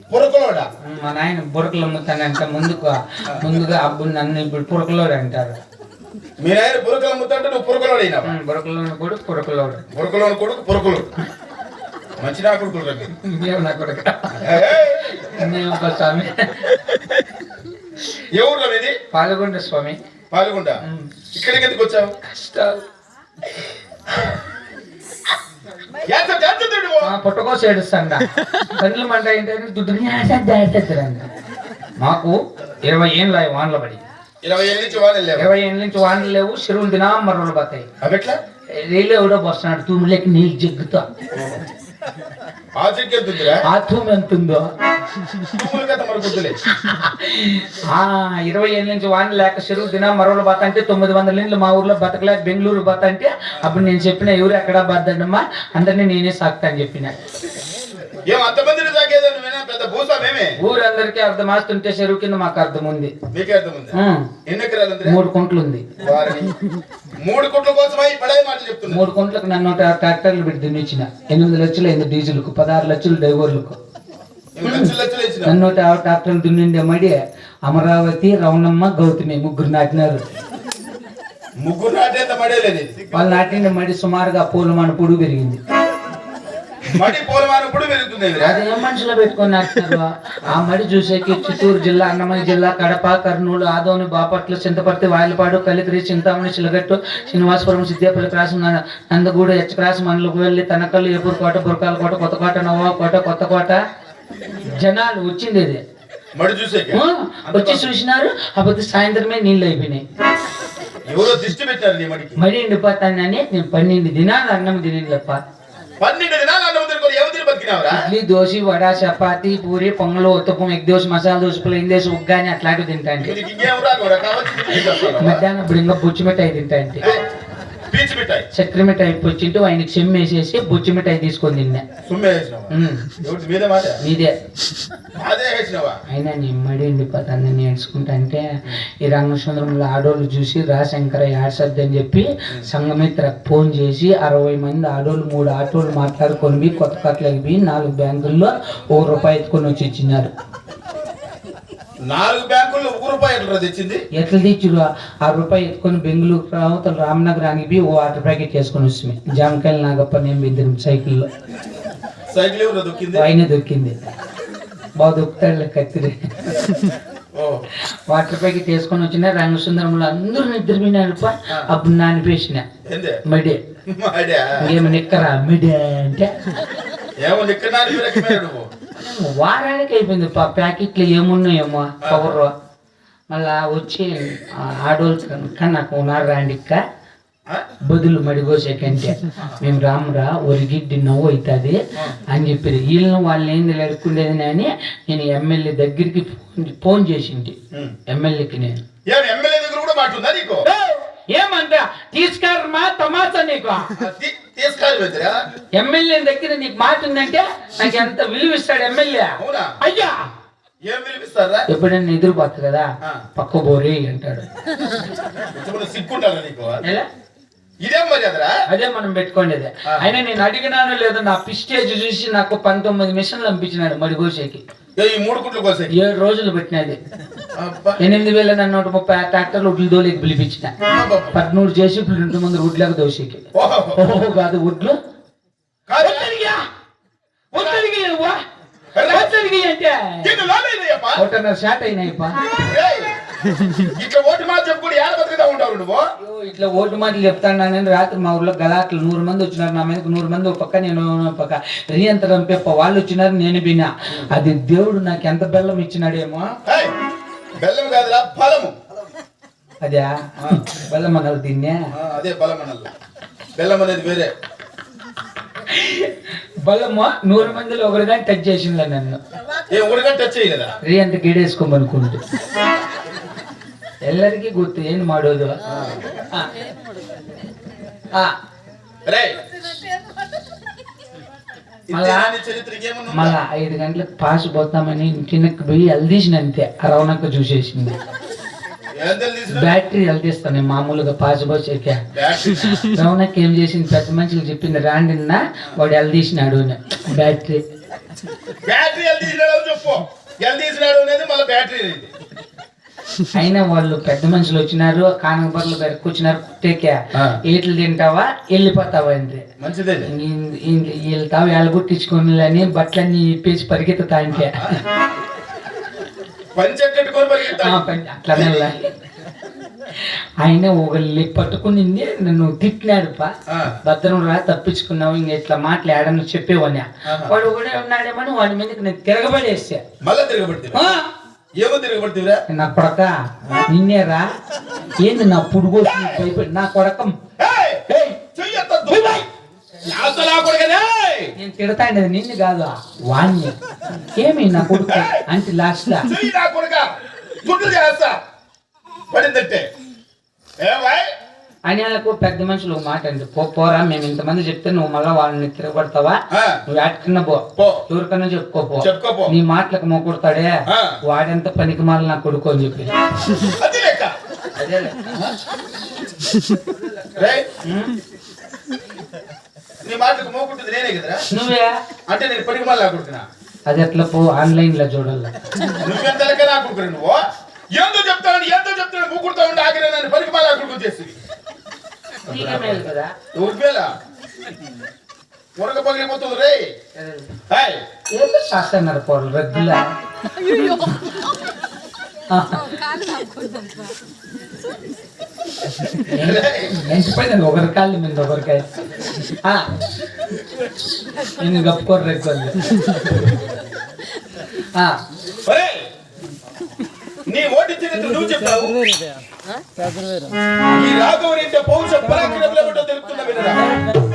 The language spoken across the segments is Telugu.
పురకలోడా? మా నాయన బురకలు అమ్ముతానంట ముందుకు ముందుగా అబ్బు నన్ను ఇప్పుడు పురకలోడు అంటారు. మీ ఆయన పురకలు అమ్ముతుంటే నువ్వు పురకలోడైనా బురకలోని కూడా పురకలోడు. పురకలోని కొడుకు పురకలు మంచి నా రండి ఇంకేం నా కొడుకు! నేను ఒక స్వామి? ఏ ఊర్లో ఇది పాల్గొండ స్వామి. పాల్గొండ ఇక్కడికి ఎందుకు వచ్చావు? కష్టాలు ఎంత జాగ్రత్త నువ్వు. ఆ పుట్టకోస ఏడుస్తాండ కండ్లు మంట ఏంటంటే దుడ్డు మాకు ఇరవై ఏళ్ళు అయ్యి వానలు పడి. ఇరవై ఏళ్ళ నుంచి వాడు వెళ్ళావు ఇరవై ఏళ్ళ నుంచి వానలు లేవు చెరువులు దినా మర్రలు పోతాయి అవి ఎట్లా రైలు ఎవడో వస్తున్నాడు తూములకి నీళ్ళు జగ్గుతా. ఇరవై ఏళ్ళ నుంచి వాన లేక చెరువు దిన మరొకరు బత అంటే తొమ్మిది వందల ఇండ్లు మా ఊర్లో బతకలేక బెంగళూరు బత అంటే అప్పుడు నేను చెప్పిన ఎవరు ఎక్కడా బద్దమ్మా అందరినీ నేనే సాకుతా అని చెప్పిన. ఏం నువ్వేనా పెద్ద భూసా మేమే ఊరందరికీ అర్థం ఆస్తుంటే చెరువు కింద మాకు అర్థం ఉంది మీకే అర్థం ఉంది. ఎన్ని ఎకరాలు మూడు కుంట్లు ఉంది మూడు కుట్ల కోసమై మాటలు చెప్తున్నా మూడు కుంట్లకు నన్ను ట్రాక్టర్లు పెట్టి దున్నిచ్చిన. ఎనిమిది లక్షలు అయింది డీజిల్కు పదహారు లక్షలు డ్రైవర్లకు. నన్ను ట్రాక్టర్లు దున్నిండే మడి అమరావతి రవణమ్మ గౌతమి ముగ్గురు నాటినారు. ముగ్గురు నాటేంత మడేలేదు. వాళ్ళు నాటిండే మడి సుమారుగా పూల మన పొడుగు పెరిగింది. మడి పోలమానప్పుడు పెరుగుతుంది ఇదిరా. అది ఏం మనుషులు ఆ మడి చూసేకి చిత్తూరు జిల్లా అన్నమయ్య జిల్లా కడప కర్నూలు ఆదోని బాపట్ల చింతపర్తి వాయలపాడు కలికిరి చింతామణి చిలగట్టు శ్రీనివాసపురం సిద్దేపల్లి క్రాసం నందగూడ హెచ్చక్రాసం మండలకు వెళ్ళి తనకల్లు ఏపూరు కోట బురకాల కోట కొత్తకోట నవాబ్ కోట కొత్తకోట జనాలు వచ్చింది ఇది. ఆ, వచ్చి చూసినారు అప్పుడు సాయంత్రమే నీళ్ళు అయిపోయినాయి. ఎవరో దిష్టి పెట్టారు మడి ఎండిపోతానని నేను పన్నెండు దినాలు అన్నం తినేదప్ప పన్నెండు దినాలు అన్నం తినుకొని ఎవరిని బతికినావురా ఇడ్లీ దోశ వడ చపాతి పూరి పొంగలు ఉత్తపం ఎగ్ దోశ మసాలా దోశ ప్లేన్ దోశ ఉగ్గాని అట్లాంటివి తింటా అంటే నీకు ఇంకేం రాదు కావాల్సింది తిని చేస్తాను. మధ్యాహ్నం ఇప్పుడు ఇంకా బుచ్చి మిఠాయి తింటా అంటే ఏయ్, పీచు మిఠాయి. చక్కెర మిఠాయి వచ్చింటూ ఆయనకి చెమ్మ వేసేసి బుచ్చి మిఠాయి తీసుకొని తిన్నా. నీదే అయినా నిమ్మడి ఎండిపోతాను నేర్చుకుంటా అంటే ఈ రంగసుందరంలో ఆడోళ్ళు చూసి రా శంకర యాడ్సద్దు అని చెప్పి సంఘమిత్ర ఫోన్ చేసి అరవై మంది ఆడోళ్ళు మూడు ఆటోలు మాట్లాడుకొని కొత్త కట్లకి పోయి నాలుగు బ్యాంకుల్లో ఓ రూపాయి ఎత్తుకొని వచ్చి ఇచ్చినారు. నాలుగు బ్యాంకుల్లో ఒక రూపాయి ఎట్లా తెచ్చింది? ఎట్లా తెచ్చుడు ఆ రూపాయి ఎత్తుకొని బెంగళూరు రావతల రామనగరానికి పోయి ఓ వాటర్ ప్యాకెట్ చేసుకొని వస్తుంది జామకాయలు నాగప్ప నేను ఇద్దరు సైకిల్లో. సైకిల్ ఎవరు దొక్కింది? ఆయన దొక్కింది. బాగా దొక్కుతాడు కత్తిరి. వాటర్ ప్యాకెట్ వేసుకొని వచ్చిన రంగసుందరంలో అందరూ నిద్రపోయినారు. అప్పుడు నానిపేసిన ఏందే? మడే. మాడా. ఇంకేమి నిక్కరా మిడే అంటే. ఏమో ఇక్కడ వారానికి అయిపోయింది పా ప్యాకెట్లు ఏమున్నాయేమో పవర్ మళ్ళా వచ్చి ఆ ఆడోళ్ళు కనుక నాకు ఉన్నారు ఆ? బదులు మడిగోసేకంటే మేము రామురా ఒరిగిడ్డి నవ్వు అవుతుంది. అని చెప్పారు. వీళ్ళని వాళ్ళు ఏంది లడుకుండేది అని నేను ఎమ్మెల్యే దగ్గరికి ఫోన్- చేసింది. ఎమ్మెల్యేకి నేను. ఏమంట తీసుకురమా తమాసా నీకు? ఎమ్మెల్యే దగ్గర నీకు మాట ఉందంటే నాకు ఎంత విలువ ఇస్తాడు ఎమ్మెల్యే? అయ్యా! ఏం పిలిపిస్తారా ఎప్పుడైనా ఎదురుపోతుంది కదా. పక్క బోరి అంటాడు. సిగ్గుంటారా నీకు? అదే మనం పెట్టుకోండి. అయినా నేను అడిగినాను లేదో నా పిస్టేజ్ చూసి నాకు పంతొమ్మిది మిషన్లు పంపించినాడు మడిగోసేకి ఏ, ఈ మూడు కుట్లు కోసే ఏడు రోజులు పెట్టినది. ఎనిమిది వేల నూట ముప్పై ఆరు ట్రాక్టర్లు ఉడ్లు దోలికి పిలిపించిన. పద్మూడు చేసి ఇప్పుడు ఇంటి ముందు ఉడ్లకు దోసేకి ఓహో. కాదు ఉడ్లు. ఒత్తడిగా అంటే. షాట్ అయినాయిపా ఏయ్, ఇట్లా ఓటు మాట చెప్పుకుని ఏడ బతుకుతా ఉంటావు నువ్వు? ఇట్లా ఓటు మాటలు చెప్తాను నేను రాత్రి మా ఊర్లో గలాట్లు నూరు మంది వచ్చినారు నా మీదకి నూరు మంది ఒక పక్క నేను పక్క. రియంతరం పెప్ప వాళ్ళు వచ్చినారు నేను బినా అది దేవుడు నాకు ఎంత బెల్లం ఇచ్చినాడేమో. బెల్లం కాదురా బలము. అదే బెల్లం అనాలి దీన్నే. అదే బలం బెల్లం అనేది వేరే. బెల్లము నూరు మందిలో ఒకరిగా టచ్ చేసిందిలే నన్ను. ఏ ఉడగని టచ్ చేయలేదా? రియంత గిడేసుకోమనుకుంటు. ಎಲ್ಲರಿಗೂ ಗೊತ್ತು ಏನು ಮಾಡೋದು ಆ. ಆ. రే మళ్ళా? చరిత్రకి ఏమన్నా మళ్ళా ఐదు గంటలకు పాస్ పోతామని ఇంటికి పోయి ఎల్దీసిన అంతే ఆ రవణక్క చూసేసింది ఏందలు తీసిన బ్యాటరీ ఎల్దీస్తాను మామూలుగా పాస్ పోసేకే బ్యాటరీ రవణక్క ఏం చేసింది పెద్ద మనుషులు చెప్పింది రాండిన్నా వాడు ఎల్దీసినాడు అని బ్యాటరీ బ్యాటరీ ఎలా తీసినాడో చెప్పు ఎలా తీసినాడు అనేది మళ్ళీ బ్యాటరీ అనేది అయినా వాళ్ళు పెద్ద మనుషులు వచ్చినారు కానకబర్లు బెరకు వచ్చినారు కుట్టేకే ఆ. ఈటలు తింటావా వెళ్ళిపోతావా అంతే మంచిదే వెళ్తావు ఎలగొట్టించుకొని అని బట్టలన్నీ ఇప్పేసి పరిగెత్తుతా అంటే పని- అట్లానే. ఆయన ఒకళ్ళు పట్టుకుని నన్ను తిట్టినాడు పా. భద్రం రా తప్పించుకున్నావు ఇంక ఇట్లా మాట్లాడని చెప్పేవాడిని ఆహా. వాడు ఒకడే ఉన్నాడేమని వాడి మీదకి నేను తిరగబడేసా మళ్ళా తిరగబడితే ఆ! ఏమో తిరగబడితేరా నా కొడక నిన్నేరా ఏంది నా పుడుగో భయపడి నా కొడక ఏయ్! ఏయ్! చెయ్యొద్దు. యాస నా కొడుకనే! నేను తిడతాండేది నిన్ను కాదు వాణ్ణి ఏమి నా కొడుకు అంటే లాస్ట్ లా చెయ్యి నా కొడుక గుడ్డు చేస్తా పడిందంటే ఏమాయ్ అని వాళ్ళకు పెద్ద మనుషులు మాట అండి పో పోరా మేము ఇంతమంది చెప్తే నువ్వు మళ్ళీ వాళ్ళని తిరగబడతావా. నువ్వు ఎక్కడికన్నా పో. ఎవరికన్నా చెప్పుకోపో. నీ మాటలకు మొక్కుడతాడే ఆ. వాడెంత పనికి మాల నా కొడుకు అని చెప్పి. నువ్వే? అంటే నేను కొడుకున్నా అది ఎట్లా పో? ఆన్లైన్లో చూడాలి. నువ్వెంత లెక్క నా కొడుకురా నువ్వు? ఏందో చెప్తాను ఏందో చెప్తాను మూకుడుతా ఉండి ఆగిరే నన్ను పడికి మళ్ళీ కొడుకు చేసి ఊరికేలా? మురగ పగిలిపోతుంది రే? హాయ్ ఏంటో చేస్తున్నారు పోరు? రెగ్యులా ఎంచిపోయింది ఒకరి కాళ్ళు మీద ఒకరికాయ. ఆ. నేను కప్పుకోరు రెగ్గులు. నీ ఓటి చరిత్ర నువ్వు చెప్పావు ఈ రాఘవరెడ్డి పౌరుష పరాక్రమంలో తెలుపుతున్నా వినరా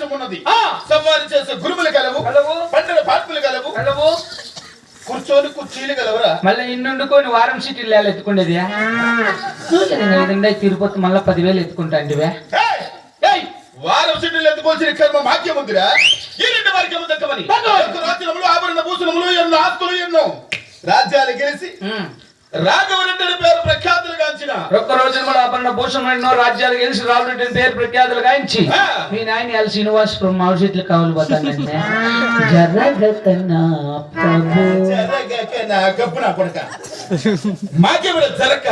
రాజ్యం ఉన్నది ఆ! సవారి చేసే గురువులు కలవు కలవు. పంటల పాత్రలు కలవు కలవు కూర్చొని కుర్చీలు కలవరా మళ్ళీ ఇన్నుండుకొని వారం సీట్లు ఎత్తుకుండేది? విధంగా తిరుపతి మళ్ళీ పదివేలు ఎత్తుకుంటా! ఏయ్! వారం సిటీలు ఎత్తుకోవాల్సిన కర్మ భాగ్యం ఉందిరా ఈ రెండు వారికి దక్కమని. రాజ్యములు ఆభరణ భూషణములు ఎన్నో ఆస్తులు ఎన్నో. రాజ్యాలు గెలిచి రాఘవరెడ్డి పేరు ప్రఖ్యాతులు గాంచిన ఒక్క రోజున కూడా ఆభరణ భూషణం ఎన్నో రాజ్యాలు గెలిచి అని పేరు ప్రఖ్యాతులు గాయించి. మీ నాయన ఎల్ శ్రీనివాసపురం మామిడి కావాలి పోతానంటే జరగకన్నా ప్రభు? జరగక నా గబ్బు నా కొడక. మాకేమైనా జరగక?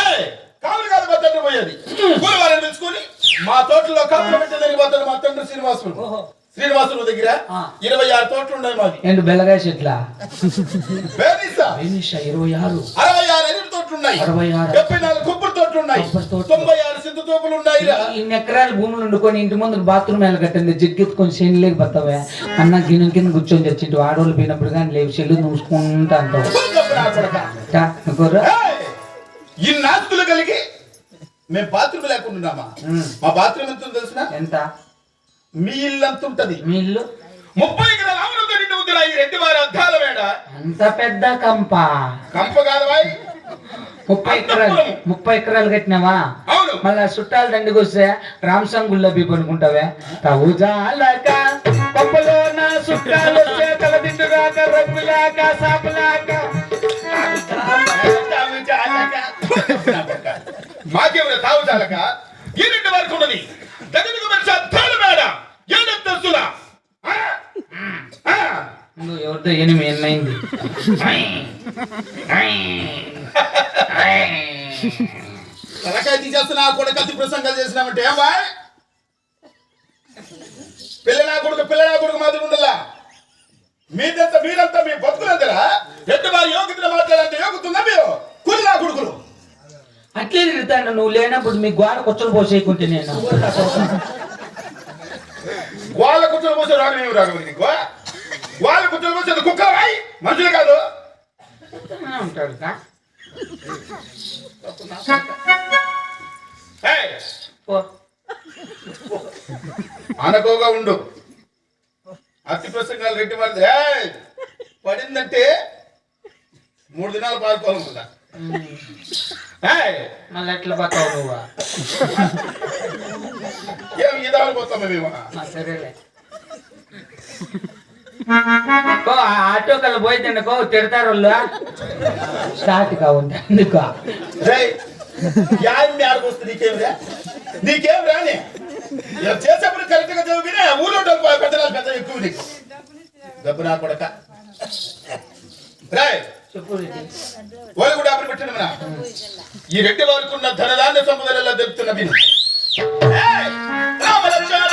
ఏయ్! కావులు కాదు మా తండ్రి పోయేది. కూలివారిని పిలుచుకొని మా తోటలో కాపులు మా తండ్రి శ్రీనివాసుడు. శ్రీనివాసుడు దగ్గర. ఇరవై ఆరు తోటలు ఉన్నాయి మాది ఏంటి బెల్లగాయ చెట్ల? ఇరవై ఆరు. అరవై ఆరు ఎనిమిది తోటలు ఉన్నాయి అరవై ఆరు డెబ్బై నాలుగు కొబ్బరి తోటలు ఉన్నాయి కొబ్బరి తోటలు. తొంభై ఆరు సిద్ధ తోపులు ఉన్నాయిరా ఇన్ని ఎకరాల భూములు వండుకొని ఇంటి ముందు బాత్రూమ్ ఎలా కట్టింది జిగ్గెత్తుకొని చేను లేక బతావే. అన్న గిన్నె కింద కూర్చొని తెచ్చింటి ఆడవాళ్ళు పోయినప్పుడు కానీ లేవు చెల్లు నువ్వుకుంటా అంటావు. గబ్బు నా కొడక. టా, అనుకోరా? ఏయ్! ఈ నాస్తులు కలిగి మేము బాత్రూమ్ లేకుండా. మా బాత్రూమ్ ఎంత ఉందో తెలిసిన? ఎంత? మీ ఇల్లు అంత ఉంటది. మీ ఇల్లు? ముప్పై ఎకరాల ఆవులతో నిండి ఉందిరా ఈ రెడ్డి వారి అద్దాల వేడ అంత పెద్ద కంప. కంప కాదు బాయ్. ముప్పై ఎకరాలు ముప్పై ఎకరాలు కట్టినావా? అవును. మళ్ళా చుట్టాలు దండికి వస్తే రామసం గుళ్ళ బీపు అనుకుంటావే? తవుజాలక పప్పులో నా చుట్టాలు వస్తే సాపలాక మాకేమైనా ఈ వరకు ఉన్నది. దగ్గరకు మనిషి ఏడంతస్తుల ఎవరితో ఎనిమిది ఎన్నైంది? తలకాయ తీసేస్తున్నా కూడా కత్తి ప్రసంగాలు చేసినామంటే ఏం బాయ్? పిల్లనా కొడుకు పిల్లనా కొడుకు మాదిరి ఉండలా? మీదంతా మీరంతా మీ బతుకులందరా రెడ్డి వారి యోగ్యతను మాట్లాడాలంటే యోగుతుందా మీరు? కులి నా కొడుకులు. అట్లే తిరుగుతాను నువ్వు లేనప్పుడు మీ గోడ కొచ్చలు పోసేయకుంటే నేను. వాళ్ళ కొంచెం కుక్కలు పోసే రోగం ఏమి రాగం నీకు? వాళ్ళు కుక్కలు పోసేది కుక్కలు రాయి మనుషులు కాదు. చెప్తూనే ఉంటాడు అనకోగా ఉండు. అతి ప్రసంగాలు రెడ్డి ఏయ్, పడిందంటే మూడు దినాలు పాడుకోవాలనుకుంటా మళ్ళీ. ఎట్లా పోతావు నువ్వు? ఏం ఇదాలు పోతాం మేము సరేలే. ఆటో కల్లా పోయిందండి కో తిడతారు స్టార్ట్ కావుంది అందుకో నీకేం రా? నీకేం రాని ఇలా చేసేప్పుడు కరెక్ట్గా చదివినా ఊళ్ళో డబ్బు పెద్దలు పెద్ద ఎక్కువ నీకు. డబ్బు నా కొడక. రాయ్ వాళ్ళు కూడా అప్పుడు పెట్టండి మన. ఈ రెడ్డి వారికి ఉన్న ధనధాన్య సంపదలలో ఏయ్, రామలక్ష్మణ.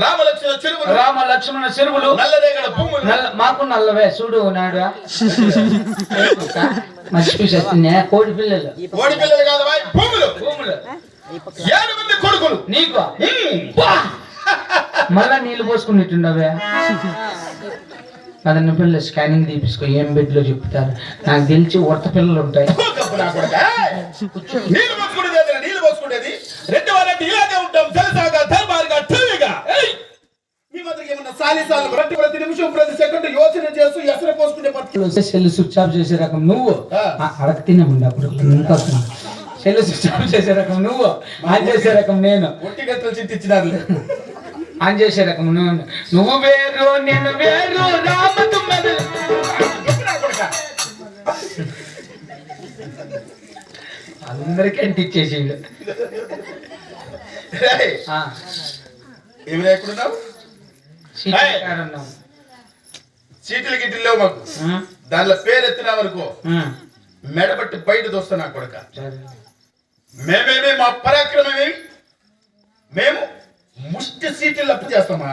రామలక్ష్మణ చెరువులు. రామ లక్ష్మణ చెరువులు. నల్లరేగల భూములు. నల్ల మాకు నల్లవే చూడు నాడు. మర్చిపోయి కోడి పిల్లలు? కోడి పిల్లలు కాదు వాయ్, భూములు. భూములు. ఏడు మంది కొడుకులు. నీకు! మళ్ళా నీళ్ళు పోసుకున్నట్టుండవే పదన్న పిల్లలు స్కానింగ్ తీపించుకో ఏం బెడ్లో చెప్తారు? నాకు తెలిసి ఉడత పిల్లలు ఉంటాయి. కప్పు నా కొడక. నీళ్ళు పోసుకునేది ఏదిరా? నీళ్ళు పోసుకునేది రెండు వారంటే ఇలాగే ఉంటాం తెలుసాగా సెల్ స్విచ్ ఆఫ్ చేసే రకం నువ్వు. అడగతీనే ఉండే అప్పుడు ఇంకా సెల్ స్విచ్ ఆఫ్ చేసే రకం నువ్వు. ఆన్ చేసే రకం నేను. ఆన్ చేసే రకం నువ్వు. నువ్వు వేరు నేను వేరు అందరికీ అంటిచ్చేసిండు ఏమి ఎక్కడున్నావు సీట్ ఏయ్. కాడ ఉన్నాం. చీటిలు గిట్టిలు లేవు మాకు. దానిలో పేరు ఎత్తినావు అనుకో ఆ, మెడబట్టి బయట దోస్తా నా కొడక. మేమేమే మా పరాక్రమమే మేము ముష్టి సీట్లు అప్పు చేస్తామా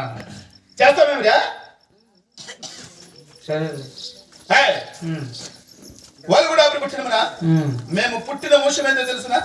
చేస్తామేమిరా వాళ్ళు కూడా అప్పుడు పుట్టినమనా ఉమ్. మేము పుట్టిన వంశం ఏంటో తెలుసునా?